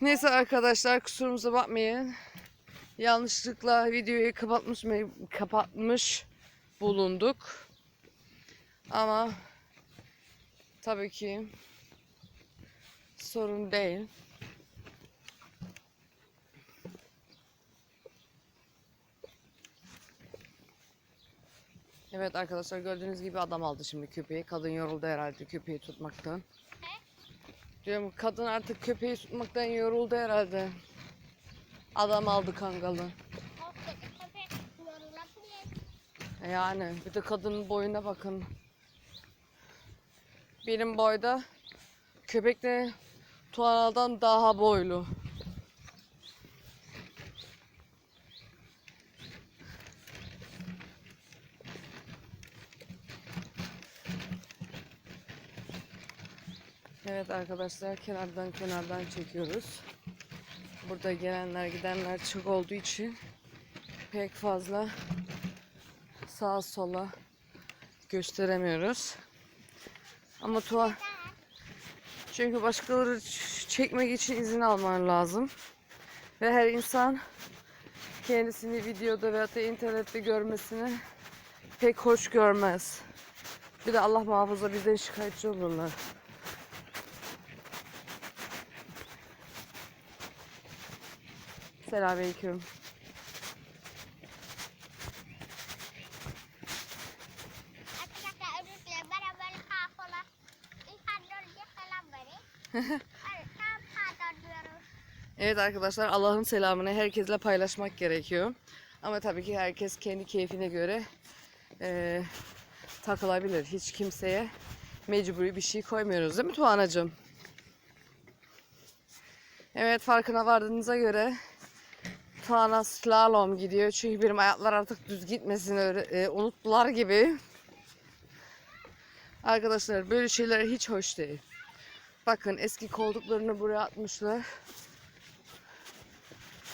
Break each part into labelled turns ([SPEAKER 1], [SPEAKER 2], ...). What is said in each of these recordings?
[SPEAKER 1] Neyse arkadaşlar kusurumuza bakmayın. Yanlışlıkla videoyu kapatmış mı kapatmış bulunduk. Ama tabii ki sorun değil. Evet arkadaşlar gördüğünüz gibi adam aldı şimdi köpeği. Kadın yoruldu herhalde köpeği tutmaktan. Diyorum kadın artık köpeği tutmaktan yoruldu herhalde. Adam aldı kangalı. Yani bir de kadının boyuna bakın. Benim boyda köpek de Tuana'dan daha boylu. Evet arkadaşlar kenardan kenardan çekiyoruz. Burada gelenler gidenler çok olduğu için pek fazla sağa sola gösteremiyoruz. Ama tuha çünkü başkaları çekmek için izin alman lazım. Ve her insan kendisini videoda veya da internette görmesini pek hoş görmez. Bir de Allah muhafaza bizden şikayetçi olurlar. Selamünaleyküm.
[SPEAKER 2] Arkadaşlar özür dilerim. Ben böyle kafalar. İnsan önce selam verin. Evet,
[SPEAKER 1] arkadaşlar Allah'ın selamını herkesle paylaşmak gerekiyor. Ama tabii ki herkes kendi keyfine göre eee, takılabilir. Hiç kimseye mecburi bir şey koymuyoruz değil mi Tuğanacığım? Evet farkına vardığınıza göre Tuana slalom gidiyor. Çünkü benim ayaklar artık düz gitmesini e, unuttular gibi. Arkadaşlar böyle şeyler hiç hoş değil. Bakın eski koltuklarını buraya atmışlar.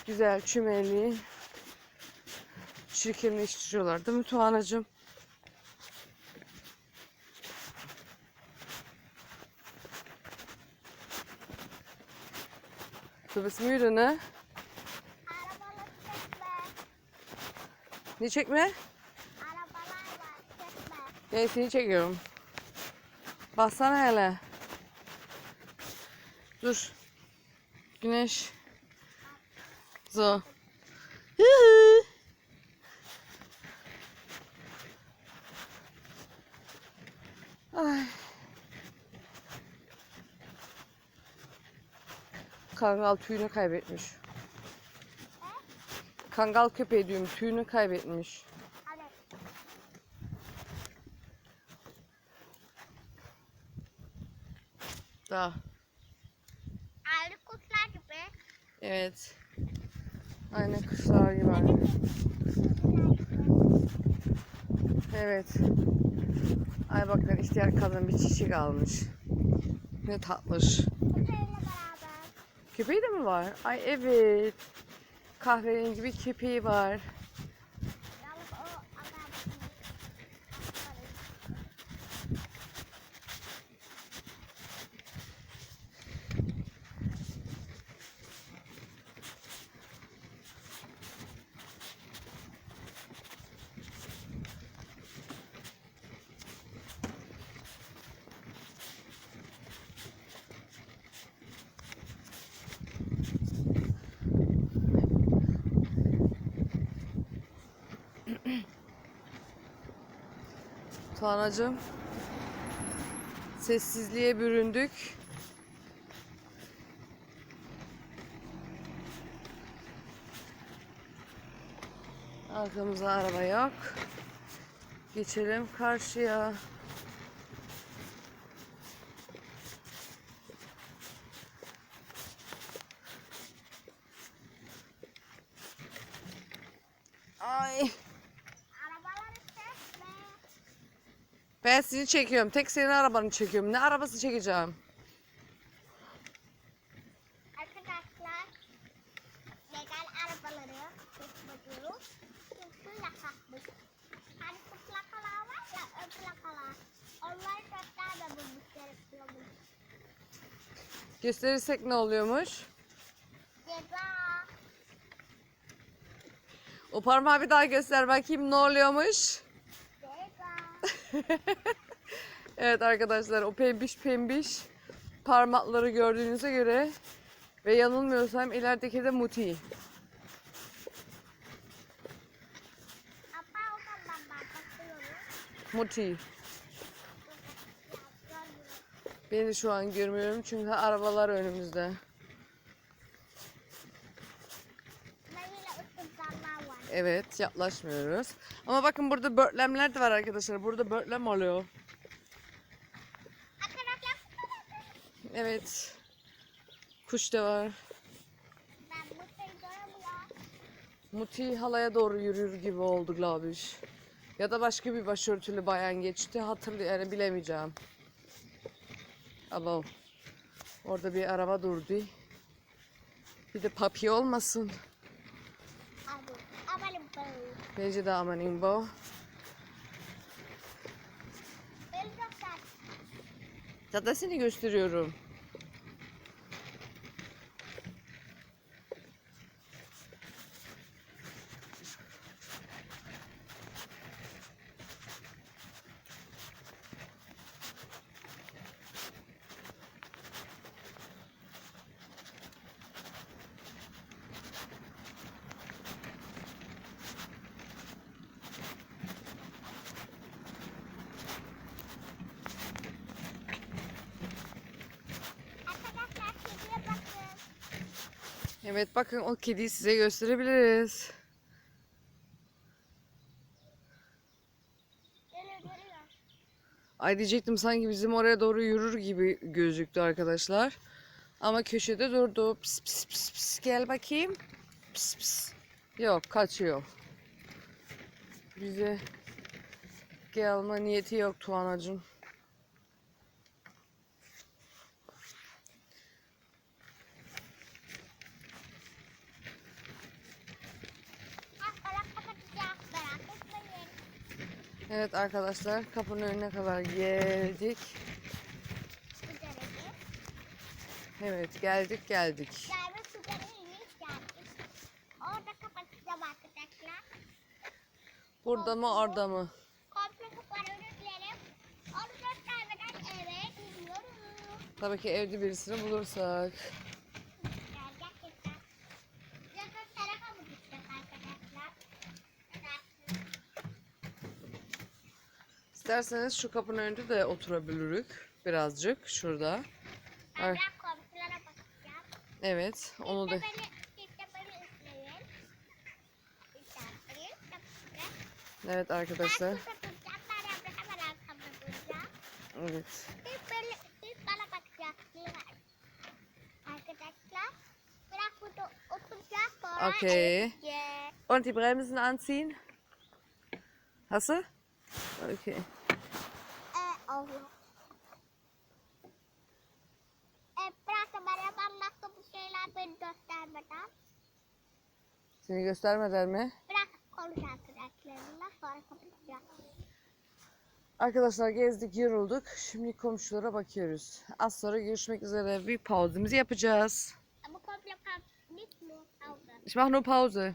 [SPEAKER 1] Güzel çümeli çirkinleştiriyorlar değil mi Tuğanacığım? Du bist müde ne?
[SPEAKER 2] Arabalar çekme.
[SPEAKER 1] Ne çekme?
[SPEAKER 2] Arabalar var çekme.
[SPEAKER 1] Ben seni çekiyorum. Baksana hele. Dur. Güneş. Yuhu. Ay. Kangal tüyünü kaybetmiş. Kangal köpeği diyorum tüyünü kaybetmiş. Daha.
[SPEAKER 2] Ayrı kuşlar gibi.
[SPEAKER 1] Evet. Aynen kuşlar gibi. aynı. Evet. Ay bakın ihtiyar kadın bir çiçek almış. Ne tatlış. Köpeği de mi var? Ay evet. Kahverengi bir köpeği var. Tuanacığım. Sessizliğe büründük. Arkamızda araba yok. Geçelim karşıya. Ay.
[SPEAKER 2] Arabaları çekme.
[SPEAKER 1] Ben seni çekiyorum. Tek senin arabanı çekiyorum. Ne arabası çekeceğim?
[SPEAKER 2] Arkadaşlar legal arabaları çekmiyoruz. Çünkü yasakmış. Hani bu plakalar var ya ön plakalar. Onları göstermememiz gerekiyormuş.
[SPEAKER 1] Gösterirsek ne oluyormuş?
[SPEAKER 2] Deva.
[SPEAKER 1] O parmağı bir daha göster bakayım ne oluyormuş. Evet arkadaşlar o pembiş pembiş parmakları gördüğünüze göre ve yanılmıyorsam ilerideki de Muti. Muti. Beni şu an görmüyorum çünkü arabalar önümüzde. Evet yaklaşmıyoruz. Ama bakın burada börtlemler de var arkadaşlar. Burada börtlem oluyor. Evet. Kuş da var. Muti halaya doğru yürür gibi oldu Glabiş. Ya da başka bir başörtülü bayan geçti. Hatırlı yani bilemeyeceğim. Abo. Orada bir araba durdu. Bir de papi olmasın. Bence de. Zaten seni gösteriyorum.
[SPEAKER 2] Arkadaşlar kediye bakın.
[SPEAKER 1] Evet bakın o kediyi size gösterebiliriz. Ay diyecektim sanki bizim oraya doğru yürür gibi gözüktü arkadaşlar. Ama köşede durdu. Pis pis pis pis gel bakayım. Pis pis. Yok kaçıyor. Bize gelme niyeti yok Tuanacığım. Evet arkadaşlar kapının önüne kadar geldik. Evet geldik geldik. Burada mı orada mı? Tabii ki evde birisini bulursak.
[SPEAKER 2] Yani gerçekten. Yakın tarafa mı gideceğiz arkadaşlar?
[SPEAKER 1] İsterseniz şu kapının önünde de oturabiliriz birazcık şurada.
[SPEAKER 2] Ben komşulara bakacağım.
[SPEAKER 1] Evet onu da evet arkadaşlar. Evet. Okay. Und die Bremsen anziehen? Hast du? Okay.
[SPEAKER 2] Allah. Ee, biraz da bana anlattı bu şeyler beni göstermeden.
[SPEAKER 1] Seni göstermeden mi?
[SPEAKER 2] Biraz konuş arkadaşlarımla sonra kapatacağım.
[SPEAKER 1] Arkadaşlar gezdik, yorulduk. Şimdi komşulara bakıyoruz. Az sonra görüşmek üzere. Bir pauzemizi yapacağız.
[SPEAKER 2] Ama komple bitmiyor. Kaldı.
[SPEAKER 1] Ich mache nur Pause.